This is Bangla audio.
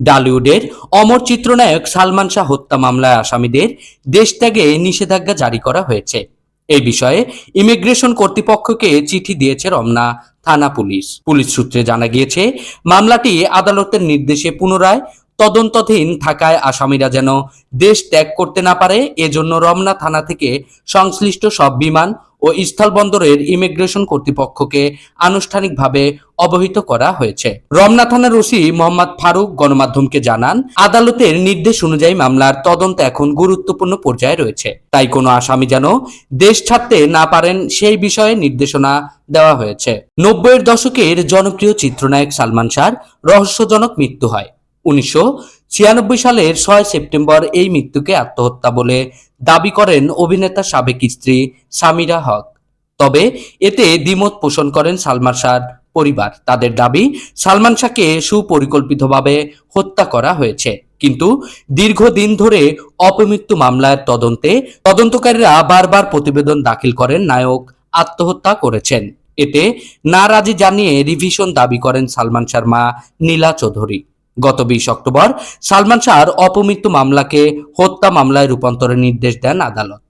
ডালিউডের অমর চিত্রনায়ক সালমান শাহ হত্যা মামলায় আসামিদের দেশ ত্যাগে নিষেধাজ্ঞা জারি করা হয়েছে। এই বিষয়ে ইমিগ্রেশন কর্তৃপক্ষকে চিঠি দিয়েছে রমনা থানা পুলিশ। পুলিশ সূত্রে জানা গিয়েছে, মামলাটি আদালতের নির্দেশে পুনরায় তদন্তধীন থাকায় আসামিরা যেন দেশ ত্যাগ করতে না পারে, এজন্য রমনা থানা থেকে সংশ্লিষ্ট সব বিমান ও স্থলবন্দরের ইমিগ্রেশন কর্তৃপক্ষকে আনুষ্ঠানিকভাবে অবহিত করা হয়েছে। রমনা থানার ওসি মোহাম্মদ ফারুক গণমাধ্যমকে জানান, আদালতের নির্দেশ অনুযায়ী মামলার তদন্ত এখন গুরুত্বপূর্ণ পর্যায়ে রয়েছে। তাই কোনো আসামি যেন দেশ ছাড়তে না পারেন সেই বিষয়ে নির্দেশনা দেওয়া হয়েছে। নব্বইয়ের দশকের জনপ্রিয় চিত্রনায়ক সালমান শাহর রহস্যজনক মৃত্যু হয়। উনিশশো ছিয়ানব্বই সালের ছয় সেপ্টেম্বর এই মৃত্যুকে আত্মহত্যা বলে দাবি করেন অভিনেতা সাবেক স্ত্রী সামিরা হক। তবে এতে দ্বিমত পোষণ করেন সালমান শাহর পরিবার। তাদের দাবি, সালমান শাহকে সুপরিকল্পিতভাবে হত্যা করা হয়েছে। কিন্তু দীর্ঘদিন ধরে অপমৃত্যু মামলার তদন্তে তদন্তকারীরা বারবার প্রতিবেদন দাখিল করেন নায়ক আত্মহত্যা করেছেন। এতে নারাজি জানিয়ে রিভিশন দাবি করেন সালমান শাহর মা নীলা চৌধুরী। গত বিশ অক্টোবর সালমান শাহর অপমৃত্যু মামলাকে হত্যা মামলায় রূপান্তরের নির্দেশ দেন আদালত।